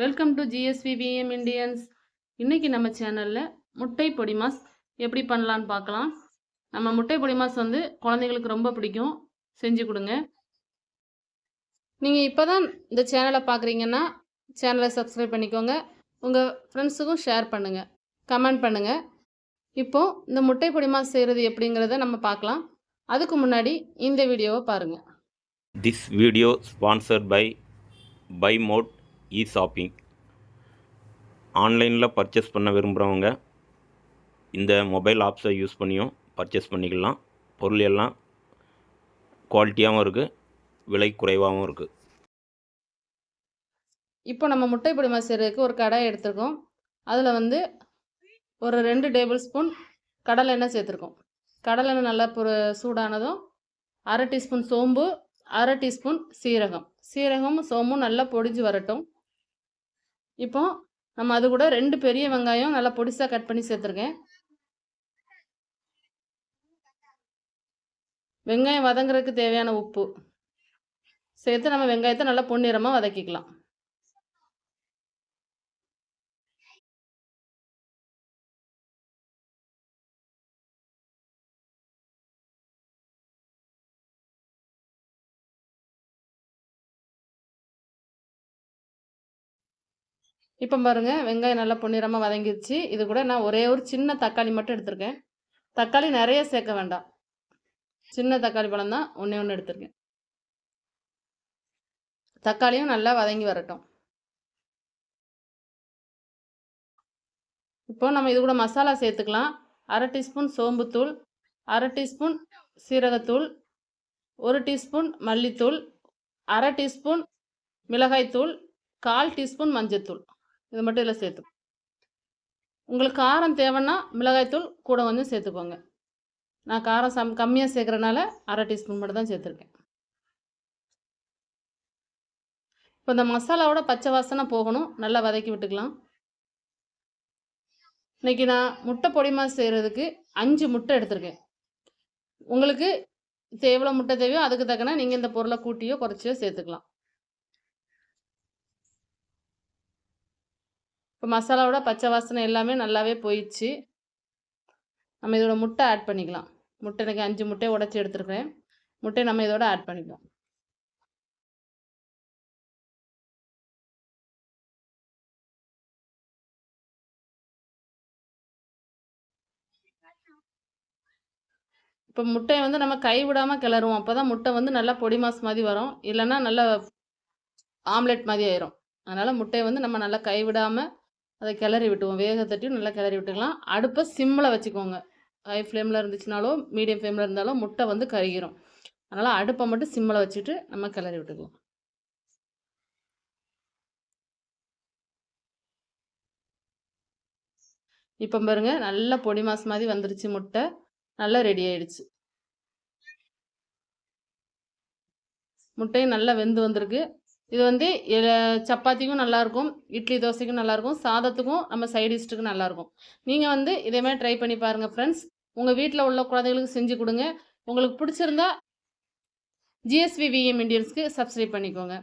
Welcome to GSV VM Indians இன்றைக்கி நம்ம சேனலில் முட்டை பொடி மாஸ் எப்படி பண்ணலான்னு பார்க்கலாம். நம்ம முட்டை பொடி மாஸ் வந்து குழந்தைங்களுக்கு ரொம்ப பிடிக்கும். செஞ்சு கொடுங்க. நீங்கள் இப்போ தான் இந்த சேனலை பார்க்குறீங்கன்னா சேனலை சப்ஸ்கிரைப் பண்ணிக்கோங்க. உங்கள் ஃப்ரெண்ட்ஸுக்கும் ஷேர் பண்ணுங்கள் கமெண்ட் பண்ணுங்கள் இப்போது இந்த முட்டை பொடி மாஸ் செய்கிறது எப்படிங்கிறத நம்ம பார்க்கலாம். அதுக்கு முன்னாடி இந்த வீடியோவை பாருங்கள் this video sponsored by by mod e shopping ஆன்லைனில் பர்ச்சேஸ் பண்ண விரும்புகிறவங்க இந்த மொபைல் ஆப்ஸை யூஸ் பண்ணியும் பர்ச்சேஸ் பண்ணிக்கலாம். பொருள் எல்லாம் குவாலிட்டியாகவும் இருக்குது விலை குறைவாகவும் இருக்குது இப்போ நம்ம முட்டை பொடி செய்கிறதுக்கு ஒரு கடாய் எடுத்துருக்கோம். அதில் வந்து ஒரு ரெண்டு டேபிள் ஸ்பூன் கடலை எண்ணெய் சேர்த்துருக்கோம். கடலை எண்ணெய் நல்லா ஒரு சூடானதும் அரை டீஸ்பூன் சோம்பு அரை டீஸ்பூன் சீரகம். சீரகமும் சோம்பும் நல்லா பொடிஞ்சு வரட்டும். இப்போ நம்ம அது கூட ரெண்டு பெரிய வெங்காயம் நல்லா பொடிசாக கட் பண்ணி சேர்த்துருக்கேன். வெங்காயம் வதங்குறதுக்கு தேவையான உப்பு. சேர்த்து நம்ம வெங்காயத்தை நல்லா பொன்னிறமாக வதக்கிக்கலாம். இப்போ பாருங்கள் வெங்காயம் நல்லா பொன்னிறமாக வதங்கிடுச்சு இது கூட நான் ஒரே ஒரு சின்ன தக்காளி மட்டும் எடுத்திருக்கேன். தக்காளி நிறைய சேர்க்க வேண்டாம். சின்ன தக்காளி பழம் தான் ஒன்றே ஒன்று எடுத்திருக்கேன். தக்காளியும் நல்லா வதங்கி வரட்டும். இப்போ நம்ம இது கூட மசாலா சேர்த்துக்கலாம். அரை டீஸ்பூன் சோம்புத்தூள் அரை டீஸ்பூன் சீரகத்தூள் ஒரு டீஸ்பூன் மல்லித்தூள் அரை டீஸ்பூன் மிளகாய்த்தூள் கால் டீஸ்பூன் மஞ்சத்தூள். இது மட்டும் இதில் சேர்த்து உங்களுக்கு காரம் தேவைன்னா மிளகாய்த்தூள் கூட கொஞ்சம் சேர்த்துக்கோங்க. நான் காரம் சம் கம்மியாக சேர்க்குறனால அரை டீஸ்பூன் மட்டும் தான் சேர்த்துருக்கேன். இப்போ இந்த மசாலாவோட பச்சை வாசனை போகணும். நல்லா வதக்கி விட்டுக்கலாம். இன்றைக்கி நான் முட்டை பொடிமா செய்கிறதுக்கு அஞ்சு முட்டை எடுத்திருக்கேன். உங்களுக்கு எவ்வளோ முட்டை தேவையோ அதுக்கு தக்கன நீங்கள் இந்த பொருளை கூட்டியோ குறைச்சியோ சேர்த்துக்கலாம். இப்போ மசாலாவோட பச்சை வாசனை எல்லாமே நல்லாவே போயிடுச்சு. நம்ம இதோட முட்டை ஆட் பண்ணிக்கலாம். முட்டை எனக்கு அஞ்சு முட்டையை உடச்சி எடுத்துருக்கிறேன். முட்டையை நம்ம இதோட ஆட் பண்ணிக்கலாம். இப்போ முட்டையை வந்து நம்ம கை விடாமல் கிளறுவோம். அப்போ தான் முட்டை வந்து நல்லா பொடி மாஸ் மாதிரி வரும். இல்லைன்னா நல்லா ஆம்லெட் மாதிரி ஆயிரும். அதனால் முட்டையை வந்து நம்ம நல்லா கை விடாமல் அதை கிளறி விட்டுவோம் வேக தட்டியும் நல்லா கிளறி விட்டுக்கலாம். அடுப்பை சிம்மில் வச்சுக்கோங்க. ஹை ஃப்ளேமில் இருந்துச்சுனாலும் மீடியம் ஃப்ளேமில் இருந்தாலும் முட்டை வந்து கருகிரும். அதனால் அடுப்பை மட்டும் சிம்மில் வச்சுட்டு நம்ம கிளறி விட்டுக்கலாம். இப்போ பாருங்க நல்லா பொடி மாஸ் மாதிரி வந்துருச்சு முட்டை. நல்லா ரெடி ஆயிடுச்சு. முட்டையும் நல்லா வெந்து வந்திருக்கு. இது வந்து சப்பாத்திக்கும் நல்லாயிருக்கும் இட்லி தோசைக்கும் நல்லாயிருக்கும் சாதத்துக்கும் நம்ம சைடிஷ்டுக்கும் நல்லாயிருக்கும் நீங்கள் வந்து இதேமாதிரி ட்ரை பண்ணி பாருங்கள் ஃப்ரெண்ட்ஸ் உங்கள் வீட்டில் உள்ள குழந்தைங்களுக்கு செஞ்சு கொடுங்க. உங்களுக்கு பிடிச்சிருந்தா ஜிஎஸ்வி விஎம் இண்டியன்ஸ்க்கு சப்ஸ்கிரைப் பண்ணிக்கோங்க.